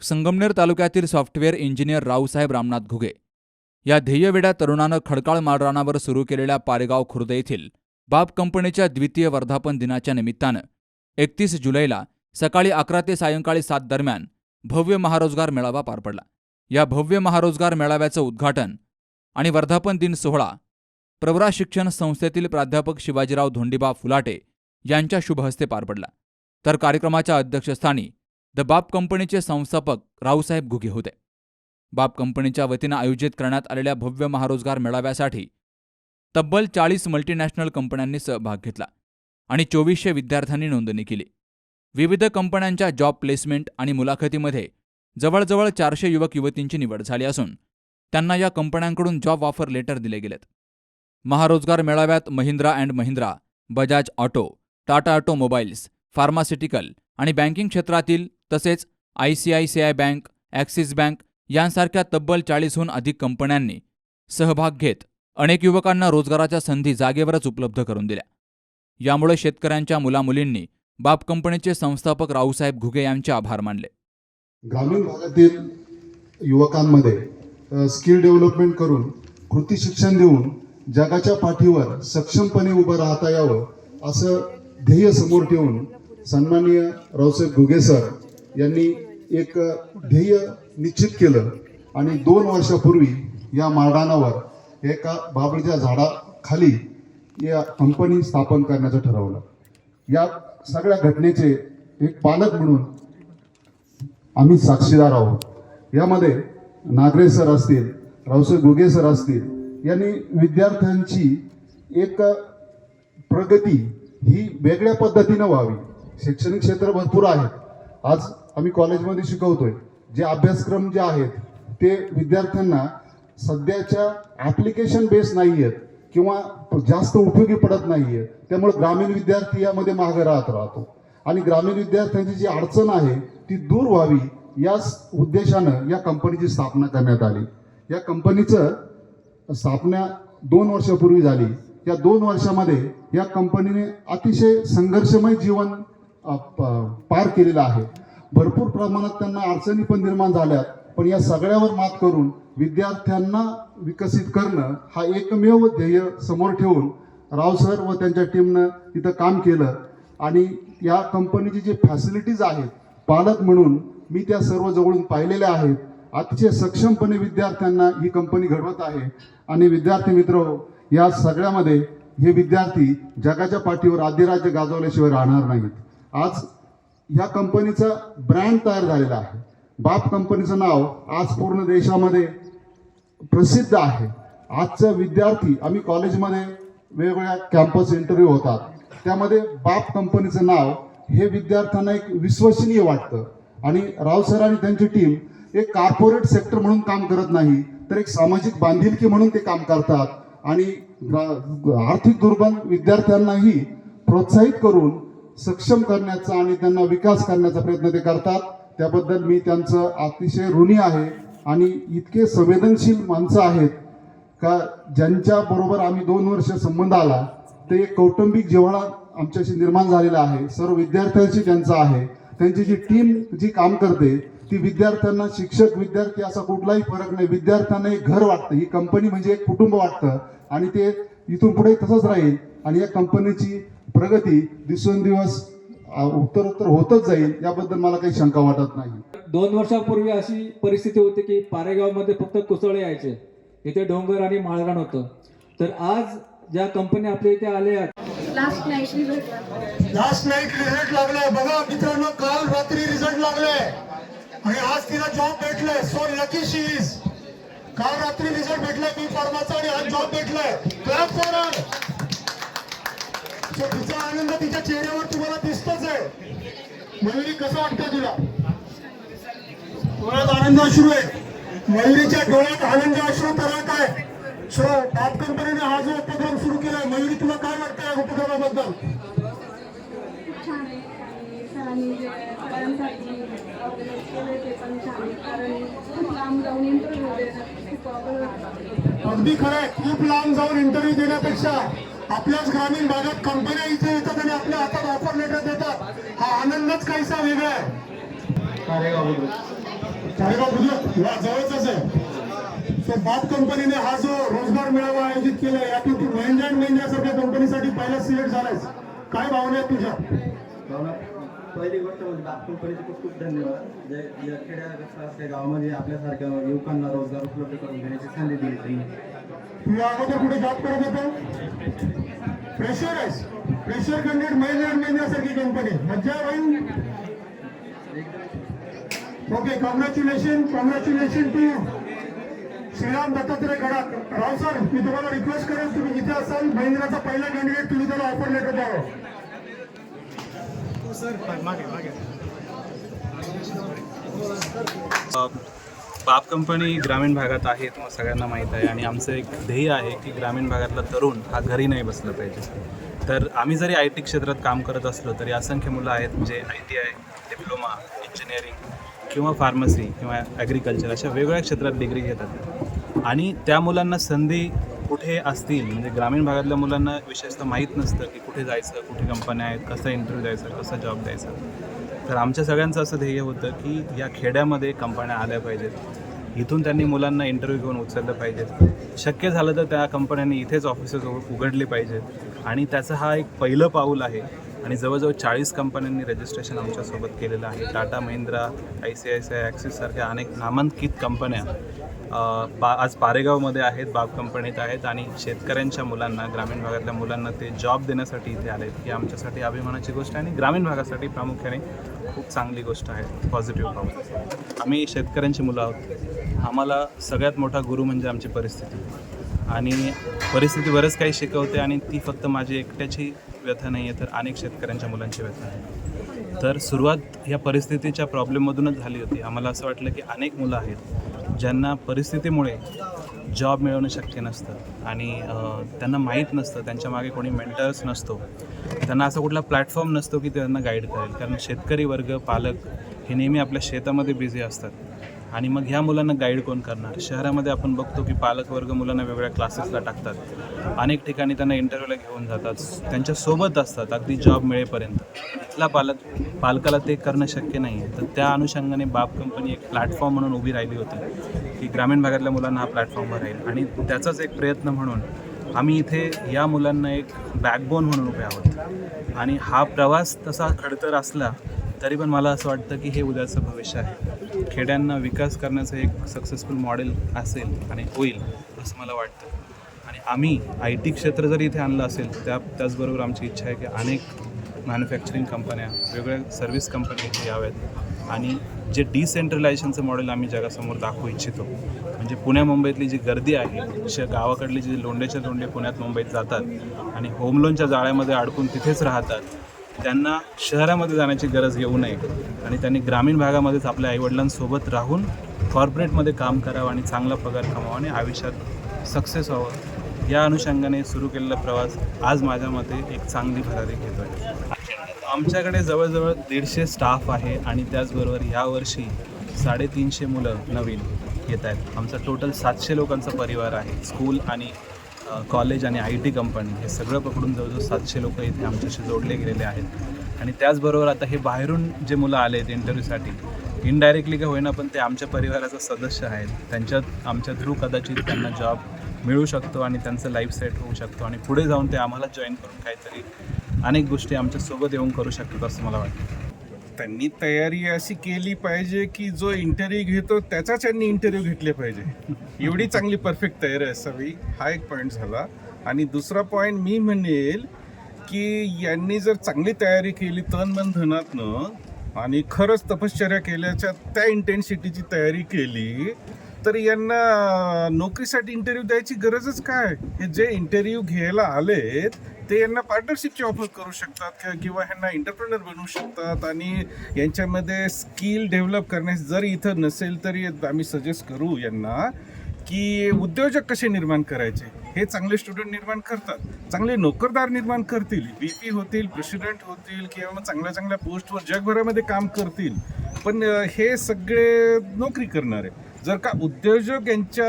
संगमनेर तालुक्यातील software engineer Raosaheb Ramnath Ghuge या ध्येयवेड्या तरुणानं खडकाळ माळरानावर सुरू केलेल्या पारेगाव खुर्द येथील बाप कंपनीच्या द्वितीय वर्धापन दिनाच्या निमित्तानं एकतीस जुलैला सकाळी अकरा ते सायंकाळी सात दरम्यान भव्य महारोजगार मेळावा पार पडला. या भव्य महारोजगार मेळाव्याचं उद्घाटन आणि वर्धापन दिन सोहळा प्रवरा शिक्षण संस्थेतील प्राध्यापक शिवाजीराव धोंडीबा फुलाटे यांच्या शुभहस्ते पार पडला. तर कार्यक्रमाच्या अध्यक्षस्थानी द बाप कंपनीचे संस्थापक रावसाहेब घुगे होते. बाप कंपनीच्या वतीनं आयोजित करण्यात आलेल्या भव्य महारोजगार मेळाव्यासाठी तब्बल चाळीस मल्टीनॅशनल कंपन्यांनी सहभाग घेतला आणि चोवीसशे विद्यार्थ्यांनी नोंदणी केली. विविध कंपन्यांच्या जॉब प्लेसमेंट आणि मुलाखतीमध्ये जवळजवळ चारशे युवक युवतींची निवड झाली असून त्यांना या कंपन्यांकडून जॉब ऑफर लेटर दिले गेलेत. महारोजगार मेळाव्यात Mahindra and Mahindra Bajaj auto Tata automobiles pharmaceutical आणि बँकिंग क्षेत्रातील तसेच I C I C I bank Axis bank यांसारख्या तब्बल चाळीसहून अधिक कंपन्यांनी सहभाग घेत अनेक युवकांना रोजगाराच्या संधी जागेवरच उपलब्ध करून दिल्या. यामुळे शेतकऱ्यांच्या मुलामुलींनी बाप कंपनीचे संस्थापक रावसाहेब घुगे यांचे आभार मानले. ग्रामीण भागातील युवकांमध्ये स्किल डेव्हलपमेंट करून कृती शिक्षण देऊन जगाच्या पाठीवर सक्षमपणे उभं राहता यावं असं ध्येय समोर ठेवून सन्माननीय रावसाहेब घुगे सर यांनी एक ध्येय निश्चित केलं आणि दोन वर्षापूर्वी या मार्गानावर एका बाबळीच्या झाडाखाली या कंपनी स्थापन करण्याचं ठरवलं. या सगळ्या घटनेचे एक पालक म्हणून आम्ही साक्षीदार आहोत. यामध्ये नागरे सर असतील रावसाहेब गुगे सर असतील यांनी विद्यार्थ्यांची एक प्रगती ही वेगळ्या पद्धतीनं व्हावी. शैक्षणिक क्षेत्र भरपूर आहेत आज आम्ही कॉलेजमध्ये शिकवतोय. जे अभ्यासक्रम जे आहेत ते विद्यार्थ्यांना सध्याच्या ॲप्लिकेशन बेस नाही आहेत किंवा जास्त उपयोगी पडत नाही आहे त्यामुळे ग्रामीण विद्यार्थी यामध्ये मागे राहत राहतो. आणि ग्रामीण विद्यार्थ्यांची जी अडचण आहे ती दूर व्हावी या उद्देशानं या कंपनीची स्थापना करण्यात आली. या कंपनीचं स्थापना दोन वर्षापूर्वी झाली. या दोन वर्षामध्ये या कंपनीने अतिशय संघर्षमय जीवन पार केलेलं आहे. भरपूर प्रमाणात त्यांना अडचणी पण निर्माण झाल्यात. पण या सगळ्यावर मात करून विद्यार्थ्यांना विकसित करणं हा एकमेव ध्येय समोर ठेवून राव सर व त्यांच्या टीमनं तिथं काम केलं. आणि या कंपनीची जी फॅसिलिटीज आहेत पालक म्हणून मी त्या सर्व जवळून पाहिलेल्या आहेत. अतिशय सक्षमपणे विद्यार्थ्यांना ही कंपनी घडवत आहे. आणि विद्यार्थी मित्र या सगळ्यामध्ये हे विद्यार्थी जगाच्या पाठीवर आदिराज्य गाजवल्याशिवाय राहणार नाहीत. आज ह्या कंपनीचा ब्रँड तयार झालेला आहे. बाप कंपनीचं नाव आज पूर्ण देशामध्ये प्रसिद्ध आहे. आजचा विद्यार्थी आम्ही कॉलेजमध्ये वेगवेगळ्या कॅम्पस इंटरव्ह्यू होतात. त्यामध्ये बाप कंपनीचं नाव हे विद्यार्थ्यांना एक विश्वसनीय वाटतं. आणि राव सर आणि त्यांची टीम एक कॉर्पोरेट सेक्टर म्हणून काम करत नाही तर एक सामाजिक बांधिलकी म्हणून ते काम करतात. आणि आर्थिक दुर्बल विद्यार्थ्यांनाही प्रोत्साहित करून सक्षम करण्याचा आणि त्यांना विकास करण्याचा प्रयत्न ते करतात. त्याबद्दल मी त्यांचं अतिशय ऋणी आहे आणि इतके संवेदनशील माणसं आहेत का ज्यांच्या बरोबर आम्ही दोन वर्ष संबंध आला ते एक कौटुंबिक जिव्हाळा आमच्याशी निर्माण झालेला आहे. सर्व विद्यार्थ्यांशी त्यांचा आहे. त्यांची जी टीम जी काम करते ती विद्यार्थ्यांना शिक्षक विद्यार्थी असा कुठलाही फरक नाही. विद्यार्थ्यांना एक घर वाटतं. ही कंपनी म्हणजे एक कुटुंब वाटतं. आणि ते इथून पुढे तसंच राहील. आणि या कंपनीची प्रगती दिवसेंदिवस उत्तरोत्तर होतच जाईल याबद्दल मला काही शंका वाटत नाही. दोन वर्षापूर्वी अशी परिस्थिती होती की पारेगावमध्ये फक्त कुसळे यायचे इथे डोंगर आणि माळरान होतं. तर आज ज्या कंपनी आपल्या इथे आल्या last night result last night result लागलाय बघा मित्रांनो काल रात्री रिझल्ट लागलाय आणि आज तिला जॉब भेटलाय. सो लकी शी इज काल रात्री रिझल्ट भेटलाय बी फार्माचा आणि आज जॉब भेटलाय. क्लॅप फॉर तिचा आनंद तिच्या चेहऱ्यावर तुम्हाला दिसतोच आहे. म्हणून कसं वाटतं तुला? आनंद अश्रू आहे. मयुरीच्या डोळ्यात आनंद अश्रू तरळत आहे. सो बाप कंपनीने हा जो उपक्रम सुरू केलाय मयुरी तुला काय वाटतं या उपक्रमाबद्दल? केलं अगदी खरं आहे खूप लांब जाऊन इंटरव्ह्यू देण्यापेक्षा आपल्याच ग्रामीण भागात कंपन्या इथे येतात आणि आपल्या हातात ऑफर लेटर देतात. हा आनंदच काहीसा वेगळा आहे. कारेगाव बुद्रुक वा जवळच आहे. सो बाप कंपनीने हा जो रोजगार मेळावा आयोजित केला यातून तू महिंद्रा अँड महिंद्रा कंपनीसाठी पहिला सिलेक्ट झालायस. काय भावना आहेत तुझ्या? पहिली गोष्ट म्हणजे नागपूर परिषद खूप खूप धन्यवाद. जे या खेड्या असल्या गावामध्ये आपल्यासारख्या युवकांना रोजगार उपलब्ध करून देण्याची संधी दिली त्यांनी तू या अगोदर कुठे जॉब करत होता? फ्रेशर आहेस. Fresher candidate Mahindra and Mahindra company मज्जा होईल okay congratulation congratulation to Shriram Dattatray Gadakh. Rao sir मी तुम्हाला रिक्वेस्ट करेन तुम्ही जिथे असाल. महिंद्राचा पहिला कॅन्डिडेट तुम्ही त्याला ऑफर लेटर द्यावं. बाप कंपनी ग्रामीण भागात आहे तुम्हाला सगळ्यांना माहीत आहे. आणि आमचं एक ध्येय आहे की ग्रामीण भागातला तरुण हा घरी नाही बसला पाहिजे. तर आम्ही जरी आय टी क्षेत्रात काम करत असलो तरी असंख्य मुलं आहेत म्हणजे I T I diploma engineering किंवा फार्मसी किंवा ॲग्रिकल्चर अशा वेगवेगळ्या क्षेत्रात डिग्री घेतात. आणि त्या मुलांना संधी कुठे असतील? म्हणजे ग्रामीण भागातल्या मुलांना विशेषतः माहीत नसतं की कुठे जायचं कुठे कंपन्या आहेत कसं इंटरव्ह्यू द्यायचं कसं जॉब द्यायचा. तर आमच्या सगळ्यांचं असं ध्येय होतं की या खेड्यामध्ये कंपन्या आल्या पाहिजेत. इथून त्यांनी मुलांना इंटरव्ह्यू घेऊन उचललं पाहिजेत. शक्य झालं तर त्या कंपन्यांनी इथेच ऑफिसेस उघडले पाहिजेत. आणि त्याचं हा एक पहिलं पाऊल आहे आणि जवळजवळ चाळीस कंपन्यांनी रजिस्ट्रेशन आमच्यासोबत केलेलं आहे. Tata Mahindra I C I C I ॲक्सिससारख्या अनेक नामांकित कंपन्या बा पा आज पारेगावमध्ये आहेत बाग कंपनीत आहेत आणि शेतकऱ्यांच्या मुलांना ग्रामीण भागातल्या मुलांना ते जॉब देण्यासाठी इथे आले ही आमच्यासाठी अभिमानाची गोष्ट आहे आणि ग्रामीण भागासाठी प्रामुख्याने खूप चांगली गोष्ट आहे पॉझिटिव्ह पाहून आम्ही शेतकऱ्यांची मुलं आहोत. आम्हाला सगळ्यात मोठा गुरु म्हणजे आमची परिस्थिती. आणि परिस्थिती बरंच काही शिकवते आणि ती फक्त माझी एकट्याची व्यथा नाही आहे तर अनेक शेतकऱ्यांच्या मुलांची व्यथा आहे. तर सुरुवात ह्या परिस्थितीच्या प्रॉब्लेममधूनच झाली होती. आम्हाला असं वाटलं की अनेक मुलं आहेत ज्यांना परिस्थितीमुळे जॉब मिळवणं शक्य नसतं आणि त्यांना माहीत नसतं त्यांच्या मागे कोणी मेंटर्स नसतो. त्यांना असा कुठला प्लॅटफॉर्म नसतो की त्यांना गाईड करेल. कारण शेतकरी वर्ग पालक हे नेहमी आपल्या शेतामध्ये बिझी असतात. आणि मग ह्या मुलांना गाईड कोण करणार? शहरामध्ये आपण बघतो की पालक वर्ग मुलांना वेगवेगळ्या क्लासेसला टाकतात. अनेक ठिकाणी त्यांना इंटरव्ह्यूला घेऊन जातात. त्यांच्यासोबत असतात. अगदी जॉब मिळेपर्यंत. इथला पालक पालकाला ते करणं शक्य नाही आहे तर त्या अनुषंगाने बाप कंपनी एक प्लॅटफॉर्म म्हणून उभी राहिली होती की ग्रामीण भागातल्या मुलांना हा प्लॅटफॉर्म राहील. आणि त्याचाच एक प्रयत्न म्हणून आम्ही इथे या मुलांना एक बॅकबोन म्हणून उभे आहोत. आणि हा प्रवास तसा खडतर असला तरी पण मला असं वाटतं की हे उद्याचं भविष्य आहे. खेड्यांना विकास करण्याचं एक सक्सेसफुल मॉडेल असेल आणि होईल असं मला वाटतं. आणि आम्ही आय टी क्षेत्र जरी इथे आणलं असेल त्या त्याचबरोबर आमची इच्छा आहे की अनेक मॅन्युफॅक्चरिंग कंपन्या वेगवेगळ्या सर्व्हिस कंपन्या इथे याव्यात आणि जे डिसेंट्रलायझेशनचं मॉडेल आम्ही जगासमोर दाखवू इच्छितो. म्हणजे पुण्या मुंबईतली जी गर्दी आहे श गावाकडली जी लोंडेच्या लोंडे पुण्यात मुंबईत जातात आणि होम लोनच्या जाळ्यामध्ये अडकून तिथेच राहतात त्यांना शहरामध्ये जाण्याची गरज येऊ नये आणि त्यांनी ग्रामीण भागामध्येच आपल्या आईवडिलांसोबत राहून कॉर्पोरेटमध्ये काम करावं आणि चांगला पगार कमावा आणि आयुष्यात सक्सेस व्हावं. या अनुषंगाने सुरू केलेला प्रवास आज माझ्या मते एक चांगली भरारी घेतो आहे आमच्याकडे जवळजवळ दीडशे स्टाफ आहे आणि त्याचबरोबर यावर्षी साडेतीनशे मुलं नवीन येत आहेत. आमचा टोटल सातशे लोकांचा परिवार आहे. स्कूल आणि कॉलेज आणि आय टी कंपनी हे सगळं पकडून जवळजवळ सातशे लोक इथे आमच्याशी जोडले गेलेले आहेत. आणि त्याचबरोबर आता हे बाहेरून जे मुलं आले आहेत इंटरव्ह्यूसाठी इनडायरेक्टली काय होईना पण ते आमच्या परिवाराचा सदस्य आहेत. त्यांच्यात आमच्या थ्रू कदाचित त्यांना जॉब मिळू शकतो आणि त्यांचं लाईफ सेट होऊ शकतो आणि पुढे जाऊन ते आम्हाला जॉईन करून काहीतरी अनेक गोष्टी आमच्यासोबत येऊन करू शकतात असं मला वाटतं. त्यांनी तयारी अशी केली पाहिजे की जो इंटरव्ह्यू घेतो त्याचाच त्यांनी इंटरव्ह्यू घेतले पाहिजे. एवढी चांगली परफेक्ट तयारी असावी. हा एक पॉईंट झाला. आणि दुसरा पॉईंट मी म्हणेल की यांनी जर चांगली तयारी केली तन मन धनातनं आणि खरंच तपश्चर्या केल्याच्या त्या इंटेन्सिटीची तयारी केली तर यांना नोकरीसाठी इंटरव्ह्यू द्यायची गरजच काय? हे जे इंटरव्ह्यू घ्यायला आलेत ते यांना पार्टनरशिपची ऑफर करू शकतात किंवा ह्यांना एंटरप्रेनर बनवू शकतात? आणि यांच्यामध्ये स्किल डेव्हलप करण्यास जर इथं नसेल तरी आम्ही सजेस्ट करू यांना की उद्योजक कसे निर्माण करायचे? हे चांगले स्टुडंट निर्माण करतात. चांगले नोकरदार निर्माण करतील. बी पी होतील प्रेसिडेंट होतील किंवा मग चांगल्या चांगल्या पोस्टवर जगभरामध्ये काम करतील. पण हे सगळे नोकरी करणारे. जर का उद्योजक यांच्या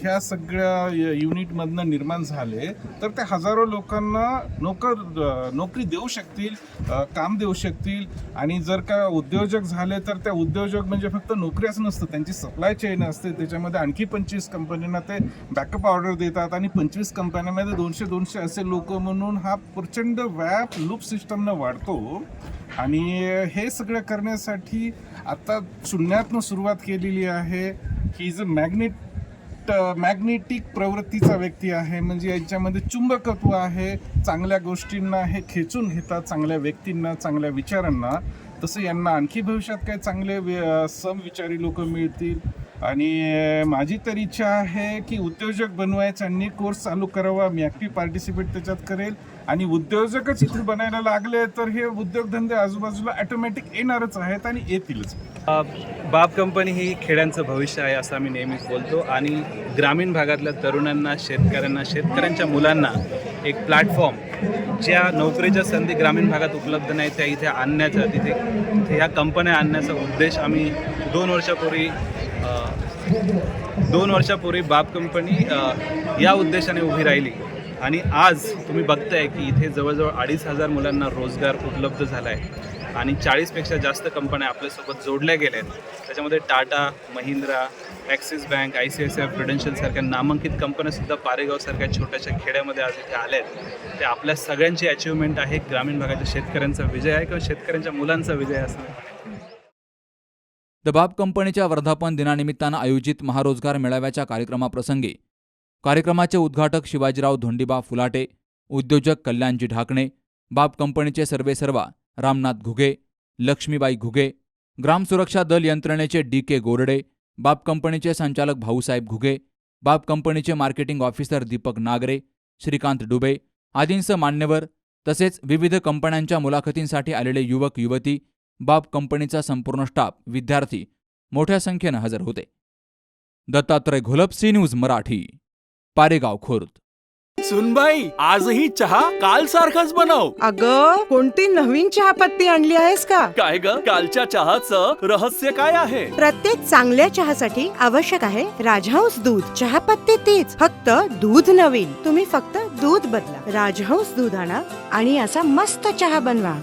ह्या सगळ्या युनिटमधनं निर्माण झाले तर ते हजारो लोकांना नोकर नोकरी देऊ शकतील काम देऊ शकतील. आणि जर का उद्योजक झाले तर त्या उद्योजक म्हणजे फक्त नोकऱ्याच नसतं त्यांची सप्लाय चेन असते. त्याच्यामध्ये आणखी पंचवीस कंपन्यांना ते बॅकअप ऑर्डर देतात आणि पंचवीस कंपन्यांमध्ये दोनशे दोनशे असे लोक म्हणून हा प्रचंड व्याप लूप सिस्टमनं वाढतो. आणि हे सगळं करण्यासाठी आता शून्यातनं सुरुवात केलेली आहे. He is a magnet magnetic प्रवृत्तीचा व्यक्ती आहे. म्हणजे यांच्यामध्ये चुंबकत्व आहे. चांगल्या गोष्टींना हे खेचून घेतात चांगल्या व्यक्तींना चांगल्या विचारांना. तसं यांना आणखी भविष्यात काही चांगले वि- समविचारी लोक मिळतील. आणि माझी तर इच्छा आहे की उद्योजक बनवायच्यांनी कोर्स चालू करावा. मी ॲक्टिव्ह पार्टिसिपेट त्याच्यात करेल. आणि उद्योजकच इथे बनायला लागले तर हे उद्योगधंदे आजूबाजूला ॲटोमॅटिक येणारच आहेत आणि येतीलच. बाब बाप कंपनी ही खेड्यांचं भविष्य आहे असं आम्ही नेहमीच बोलतो. आणि ग्रामीण भागातल्या तरुणांना शेतकऱ्यांना शेतकऱ्यांच्या मुलांना एक प्लॅटफॉर्म ज्या नोकरीच्या संधी ग्रामीण भागात उपलब्ध नाही त्या इथे आणण्याचा तिथे ह्या कंपन्या आणण्याचा उद्देश आम्ही दोन वर्षापूर्वी दोन वर्षापूर्वी बाप कंपनी या उद्देशाने उभी राहिली. आणि आज तुम्ही बघताय की इथे जवळजवळ अडीच हजार मुलांना रोजगार उपलब्ध झाला आहे आणि चाळीसपेक्षा जास्त कंपन्या आपल्यासोबत जोडल्या गेल्या आहेत. त्याच्यामध्ये Tata Mahindra Axis bank I C I C I प्रुडेन्शियलसारख्या नामांकित कंपन्यासुद्धा पारेगावसारख्या छोट्याशा खेड्यामध्ये आज इथे आल्या आहेत. ते आपल्या सगळ्यांची अचिव्हमेंट आहे. ग्रामीण भागाच्या शेतकऱ्यांचा विजय आहे किंवा शेतकऱ्यांच्या मुलांचा विजय असणार द बाब कंपनीच्या वर्धापन दिनानिमित्तानं आयोजित महारोजगार मेळाव्याच्या कार्यक्रमाप्रसंगी कार्यक्रमाचे उद्घाटक शिवाजीराव धोंडीबा फुलाटे उद्योजक कल्याणजी ढाकणे बाब कंपनीचे सर्वेसर्वा रामनाथ घुगे लक्ष्मीबाई घुगे ग्रामसुरक्षा दल यंत्रणेचे डी के गोरडे बाब कंपनीचे संचालक भाऊसाहेब घुगे बाब कंपनीचे मार्केटिंग ऑफिसर दीपक नागरे श्रीकांत डुबे आदींसह मान्यवर तसेच विविध कंपन्यांच्या मुलाखतींसाठी आलेले युवक युवती बाब कंपनीचा संपूर्ण स्टाफ विद्यार्थी मोठ्या संख्येनं हजर होते. Dattatray Gholap C news Marathi Paregaon Khurd. सुनबाई आजही चहा काल सारखाच बनव. अग कोणती नवीन चहापत्ती आणली आहेस का? काय ग? कालच्या चहाचं रहस्य काय आहे? प्रत्येक चांगल्या चहासाठी आवश्यक आहे राजहंस दूध. चहापत्ती तीच फक्त दूध नवीन. तुम्ही फक्त दूध बदला. राजहंस दूध आणा आणि असा मस्त चहा बनवा.